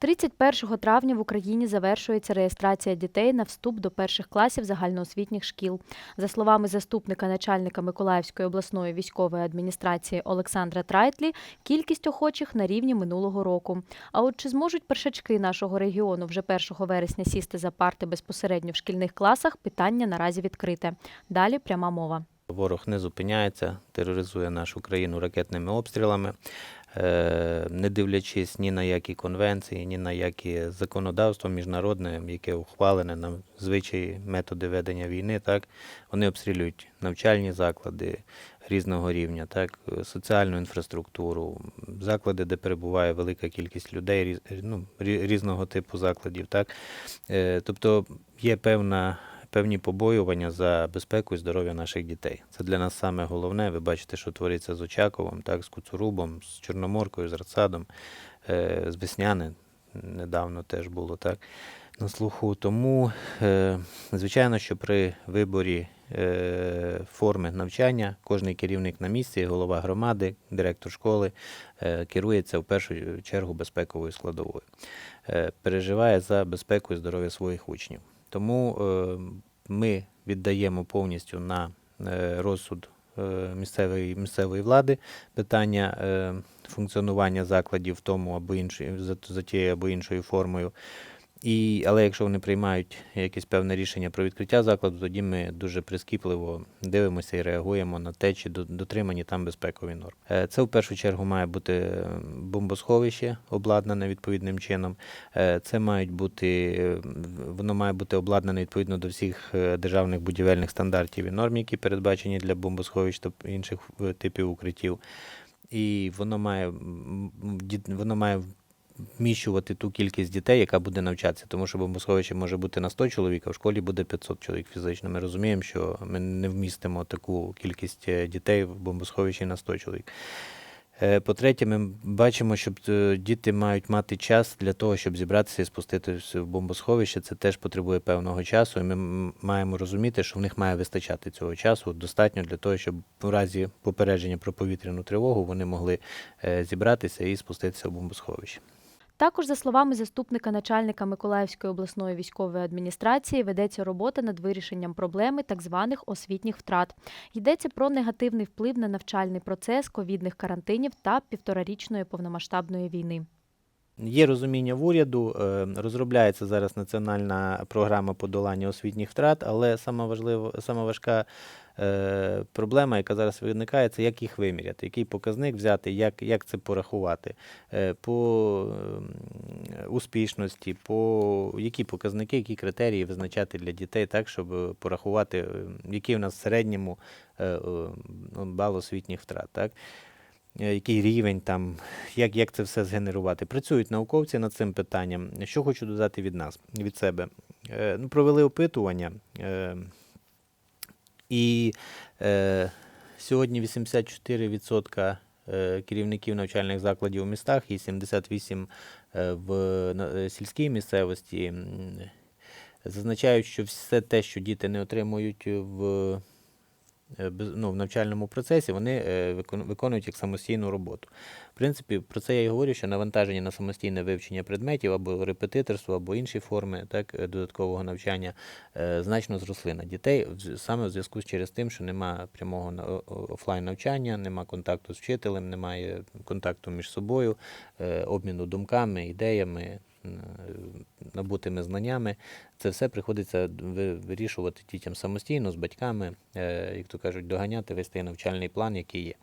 31 травня в Україні завершується реєстрація дітей на вступ до перших класів загальноосвітніх шкіл. За словами заступника начальника Миколаївської обласної військової адміністрації Олександра Трайтлі, кількість охочих на рівні минулого року. А от чи зможуть першачки нашого регіону вже 1 вересня сісти за парти безпосередньо в шкільних класах? Питання наразі відкрите. Далі пряма мова. Ворог не зупиняється, тероризує нашу країну ракетними обстрілами, Е, не дивлячись ні на які конвенції, ні на які законодавство міжнародне, яке ухвалене на звичаї методи ведення війни, так вони обстрілюють навчальні заклади різного рівня, так, соціальну інфраструктуру, заклади, де перебуває велика кількість людей, ну, різного типу закладів. Так. Е, Тобто є певна певні побоювання за безпеку і здоров'я наших дітей. Це для нас саме головне. Ви бачите, що твориться з Очаковом, так, з Куцурубом, з Чорноморкою, з Радсадом, е, з Весняни недавно теж було так на слуху. Тому, е, звичайно, що при виборі е, форми навчання кожний керівник на місці, голова громади, директор школи керується в першу чергу безпековою складовою, переживає за безпеку і здоров'я своїх учнів. Тому ми віддаємо повністю на е, розсуд е, місцевої, місцевої влади питання е, функціонування закладів в тому або іншої, за, за тією або іншою формою. І, але якщо вони приймають якесь певне рішення про відкриття закладу, тоді ми дуже прискіпливо дивимося і реагуємо на те, чи дотримані там безпекові норми. Е, Це в першу чергу має бути бомбосховище обладнане відповідним чином. Е, Це мають бути, воно має бути обладнане відповідно до всіх е, державних будівельних стандартів і норм, які передбачені для бомбосховищ та інших типів укриттів. І воно має, воно має вміщувати ту кількість дітей, яка буде навчатися, тому що бомбосховище може бути на 100 чоловік, а в школі буде 500 чоловік фізично. Ми розуміємо, що ми не вмістимо таку кількість е, дітей в бомбосховищі на 100 чоловік. Е, По-третє, ми бачимо, що е, діти мають мати час для того, щоб зібратися і спуститися в бомбосховище. Це теж потребує певного часу, і ми маємо розуміти, що в них має вистачати цього часу достатньо для того, щоб в разі попередження про повітряну тривогу вони могли зібратися і спуститися в бомбосховище. Також, за словами заступника начальника Миколаївської обласної військової адміністрації, ведеться робота над вирішенням проблеми так званих освітніх втрат. Йдеться про негативний вплив на навчальний процес, ковідних карантинів та півторарічної повномасштабної війни. Є розуміння в уряду, е, розробляється зараз національна програма подолання освітніх втрат, але сама важлива, сама важка е, проблема, яка зараз виникає, це як їх виміряти, який показник взяти, як, як це порахувати, е, по успішності, по які показники, які критерії визначати для дітей, так, щоб порахувати, який у нас в середньому бал освітніх втрат. Так який рівень там, як, як це все згенерувати. Працюють науковці над цим питанням. Що хочу додати від нас, від себе. Е, ну, провели опитування. Е, і е, сьогодні 84% е, керівників навчальних закладів у містах і 78% е, в е, сільській місцевості зазначають, що все те, що діти не отримують в е, ну, в навчальному процесі, вони е, виконують як самостійну роботу. В принципі, про це я і говорю, що навантаження на самостійне вивчення предметів або репетиторство, або інші форми так, е, додаткового навчання е, значно зросли на дітей, саме в зв'язку з через тим, що немає прямого офлайн навчання, немає контакту з вчителем, немає контакту між собою, е, обміну думками, ідеями. Е, Набутими знаннями, це все приходиться вирішувати дітям самостійно з батьками, е, як то кажуть, доганяти весь той навчальний план, який є.